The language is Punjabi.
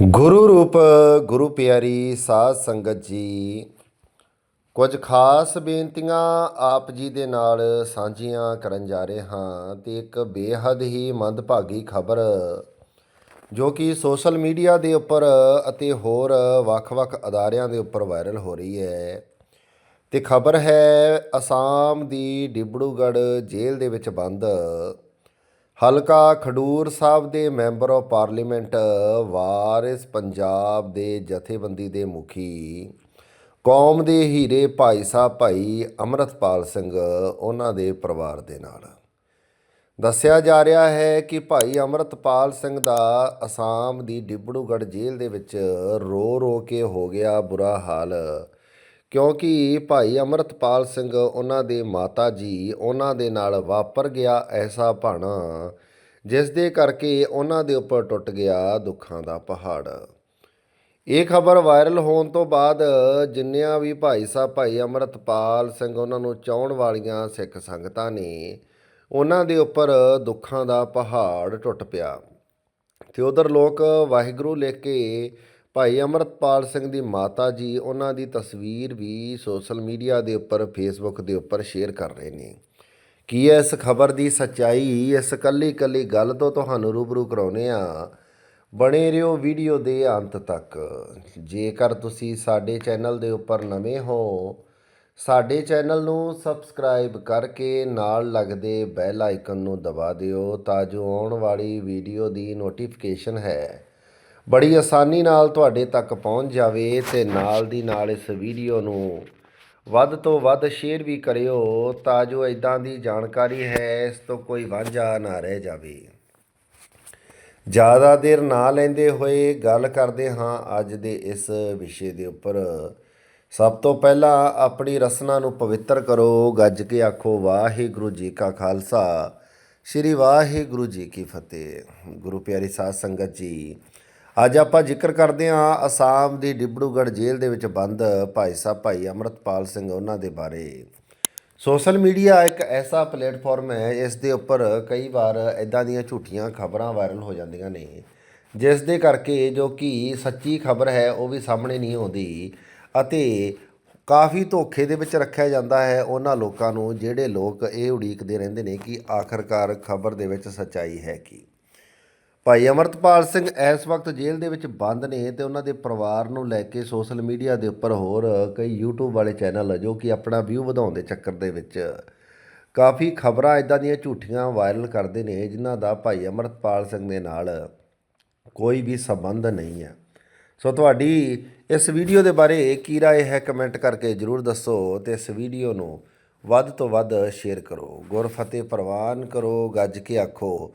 ਗੁਰੂ ਰੂਪ, ਗੁਰੂ ਪਿਆਰੀ ਸਾਧ ਸੰਗਤ ਜੀ, ਕੁਝ ਖਾਸ ਬੇਨਤੀਆਂ ਆਪ ਜੀ ਦੇ ਨਾਲ ਸਾਂਝੀਆਂ ਕਰਨ ਜਾ ਰਹੇ ਹਾਂ ਤੇ ਇੱਕ ਬੇਹੱਦ ਹੀ ਮੰਦਭਾਗੀ ਖਬਰ, ਜੋ ਕਿ ਸੋਸ਼ਲ ਮੀਡੀਆ ਦੇ ਉੱਪਰ ਅਤੇ ਹੋਰ ਵੱਖ-ਵੱਖ ਅਦਾਰਿਆਂ ਦੇ ਉੱਪਰ ਵਾਇਰਲ ਹੋ ਰਹੀ ਹੈ। ਤੇ ਖਬਰ ਹੈ, ਅਸਾਮ ਦੀ ਡਿਬੜੂਗੜ੍ਹ ਜੇਲ੍ਹ ਦੇ ਵਿੱਚ ਬੰਦ। ਹਲਕਾ ਖਡੂਰ ਸਾਹਿਬ ਦੇ member of parliament Waris Punjab De ਜਥੇਬੰਦੀ ਦੇ ਮੁਖੀ, ਕੌਮ ਦੇ ਹੀਰੇ ਭਾਈ ਸਾਹਿਬ ਭਾਈ ਅਮਰਤਪਾਲ ਸਿੰਘ ਉਹਨਾਂ ਦੇ ਪਰਿਵਾਰ ਦੇ ਨਾਲ। ਦੱਸਿਆ ਜਾ ਰਿਹਾ ਹੈ ਕਿ ਭਾਈ ਅਮਰਤਪਾਲ ਸਿੰਘ ਦਾ ਅਸਾਮ ਦੀ ਡਿਬੜੂਗੜ੍ਹ ਜੇਲ੍ਹ ਦੇ ਵਿੱਚ ਰੋ ਰੋ ਕੇ ਹੋ ਗਿਆ ਬੁਰਾ ਹਾਲ। ਕਿਉਂਕਿ ਭਾਈ ਅਮਰਤਪਾਲ ਸਿੰਘ ਉਹਨਾਂ ਦੇ ਮਾਤਾ ਜੀ ਉਹਨਾਂ ਦੇ ਨਾਲ ਵਾਪਰ ਗਿਆ ਐਸਾ ਭਾਣਾ, ਜਿਸ ਦੇ ਕਰਕੇ ਉਹਨਾਂ ਦੇ ਉੱਪਰ ਟੁੱਟ ਗਿਆ ਦੁੱਖਾਂ ਦਾ ਪਹਾੜ। ਇਹ ਖਬਰ ਵਾਇਰਲ ਹੋਣ ਤੋਂ ਬਾਅਦ ਜਿੰਨਿਆਂ ਵੀ ਭਾਈ ਸਾਹਿਬ ਭਾਈ ਅਮਰਤਪਾਲ ਸਿੰਘ ਉਹਨਾਂ ਨੂੰ ਚਾਹਣ ਵਾਲੀਆਂ ਸਿੱਖ ਸੰਗਤਾਂ ਨੇ, ਉਹਨਾਂ ਦੇ ਉੱਪਰ ਦੁੱਖਾਂ ਦਾ ਪਹਾੜ ਟੁੱਟ ਪਿਆ। ਤੇ ਉਧਰ ਲੋਕ ਵਾਹਿਗੁਰੂ ਲਿਖ ਕੇ ਭਾਈ ਅਮਰਤਪਾਲ ਸਿੰਘ ਦੀ ਮਾਤਾ ਜੀ ਉਹਨਾਂ ਦੀ ਤਸਵੀਰ ਵੀ ਸੋਸ਼ਲ ਮੀਡੀਆ ਦੇ ਉੱਪਰ ਫੇਸਬੁੱਕ ਦੇ ਉੱਪਰ ਸ਼ੇਅਰ ਕਰ ਰਹੇ ਨੇ। ਕੀ ਹੈ ਇਸ ਖਬਰ ਦੀ ਸੱਚਾਈ ਇਸ ਕੱਲੀ ਕੱਲੀ ਗੱਲ ਤੋਂ ਤੁਹਾਨੂੰ ਰੂਬਰੂ ਕਰਾਉਨੇ ਆ ਬਣੇ ਰਹੋ ਵੀਡੀਓ ਦੇ ਅੰਤ ਤੱਕ। ਜੇਕਰ ਤੁਸੀਂ ਸਾਡੇ ਚੈਨਲ ਦੇ ਉੱਪਰ ਨਵੇਂ ਹੋ, ਸਾਡੇ ਚੈਨਲ ਨੂੰ ਸਬਸਕ੍ਰਾਈਬ ਕਰਕੇ ਨਾਲ ਲੱਗਦੇ ਬੈਲ ਆਈਕਨ ਨੂੰ ਦਬਾ ਦਿਓ ਤਾਂ ਜੋ ਆਉਣ ਵਾਲੀ ਵੀਡੀਓ ਦੀ ਨੋਟੀਫਿਕੇਸ਼ਨ ਹੈ। ਬੜੀ ਆਸਾਨੀ ਨਾਲ ਤੁਹਾਡੇ ਤੱਕ ਪਹੁੰਚ ਜਾਵੇ ਤੇ ਨਾਲ ਦੀ ਨਾਲ ਇਸ ਵੀਡੀਓ ਨੂੰ ਵੱਧ ਤੋਂ ਵੱਧ ਸ਼ੇਅਰ ਵੀ ਕਰਿਓ ਤਾਂ ਜੋ ਇਦਾਂ ਦੀ ਜਾਣਕਾਰੀ ਹੈ, ਇਸ ਤੋਂ ਕੋਈ ਵਾਂਝਾ ਨਾ ਰਹਿ ਜਾਵੇ। ਜ਼ਿਆਦਾ ਦੇਰ ਨਾ ਲੈਂਦੇ ਹੋਏ ਗੱਲ ਕਰਦੇ ਹਾਂ ਅੱਜ ਦੇ ਇਸ ਵਿਸ਼ੇ ਦੇ ਉੱਪਰ। ਸਭ ਤੋਂ ਪਹਿਲਾਂ ਆਪਣੀ ਰਸਨਾ ਨੂੰ ਪਵਿੱਤਰ ਕਰੋ, ਗੱਜ ਕੇ ਆਖੋ, ਵਾਹਿਗੁਰੂ ਜੀ ਕਾ ਖਾਲਸਾ। ਸ੍ਰੀ ਵਾਹਿਗੁਰੂ ਜੀ ਕੀ ਫਤਿਹ। ਗੁਰੂ ਪਿਆਰੀ ਸਾਧ ਸੰਗਤ ਜੀ ਅੱਜ ਆਪਾਂ ਜ਼ਿਕਰ ਕਰਦੇ ਹਾਂ ਅਸਾਮ ਦੀ ਡਿਬੜੂਗੜ੍ਹ ਜੇਲ੍ਹ ਦੇ ਵਿੱਚ ਬੰਦ ਭਾਈ ਸਾਹਿਬ ਭਾਈ ਅਮਰਤਪਾਲ ਸਿੰਘ ਉਹਨਾਂ ਦੇ ਬਾਰੇ। ਸੋਸ਼ਲ ਮੀਡੀਆ ਇੱਕ ਐਸਾ ਪਲੇਟਫਾਰਮ ਹੈ, ਇਸ ਦੇ ਉੱਪਰ ਕਈ ਵਾਰ ਇਦਾਂ ਦੀਆਂ ਝੂਠੀਆਂ ਖਬਰਾਂ ਵਾਇਰਲ ਹੋ ਜਾਂਦੀਆਂ ਨੇ, ਜਿਸ ਦੇ ਕਰਕੇ ਜੋ ਕਿ ਸੱਚੀ ਖਬਰ ਹੈ ਉਹ ਵੀ ਸਾਹਮਣੇ ਨਹੀਂ ਆਉਂਦੀ ਅਤੇ ਕਾਫੀ ਧੋਖੇ ਦੇ ਵਿੱਚ ਰੱਖਿਆ ਜਾਂਦਾ ਹੈ ਉਹਨਾਂ ਲੋਕਾਂ ਨੂੰ, ਜਿਹੜੇ ਲੋਕ ਇਹ ਉਡੀਕਦੇ ਰਹਿੰਦੇ ਨੇ ਕਿ ਆਖਰਕਾਰ ਖਬਰ ਦੇ ਵਿੱਚ ਸੱਚਾਈ ਹੈ ਕੀ। ਭਾਈ ਅਮਰਤਪਾਲ ਸਿੰਘ ਇਸ ਵਕਤ ਜੇਲ੍ਹ ਦੇ ਵਿੱਚ ਬੰਦ ਨੇ ਤੇ ਉਹਨਾਂ ਦੇ ਪਰਿਵਾਰ ਨੂੰ ਲੈ ਕੇ ਸੋਸ਼ਲ ਮੀਡੀਆ ਦੇ ਉੱਪਰ ਹੋਰ ਕਈ YouTube ਵਾਲੇ ਚੈਨਲ ਜੋ ਕਿ ਆਪਣਾ ਵਿਊ ਵਧਾਉਣ ਦੇ ਚੱਕਰ ਦੇ ਵਿੱਚ ਕਾਫੀ ਖਬਰਾਂ ਇਦਾਂ ਦੀਆਂ ਝੂਠੀਆਂ ਵਾਇਰਲ ਕਰਦੇ ਨੇ ਜਿਨ੍ਹਾਂ ਦਾ ਭਾਈ ਅਮਰਤਪਾਲ ਸਿੰਘ ਦੇ ਨਾਲ ਕੋਈ ਵੀ ਸੰਬੰਧ ਨਹੀਂ ਹੈ। ਸੋ ਤੁਹਾਡੀ ਇਸ ਵੀਡੀਓ ਦੇ ਬਾਰੇ ਕੀ ਰਾਏ ਹੈ ਕਮੈਂਟ ਕਰਕੇ ਜਰੂਰ ਦੱਸੋ ਤੇ ਇਸ ਵੀਡੀਓ ਨੂੰ ਵੱਧ ਤੋਂ ਵੱਧ ਸ਼ੇਅਰ ਕਰੋ। ਗੁਰ ਫਤਿਹ ਪ੍ਰਵਾਨ ਕਰੋ, ਗੱਜ ਕੇ ਆਖੋ।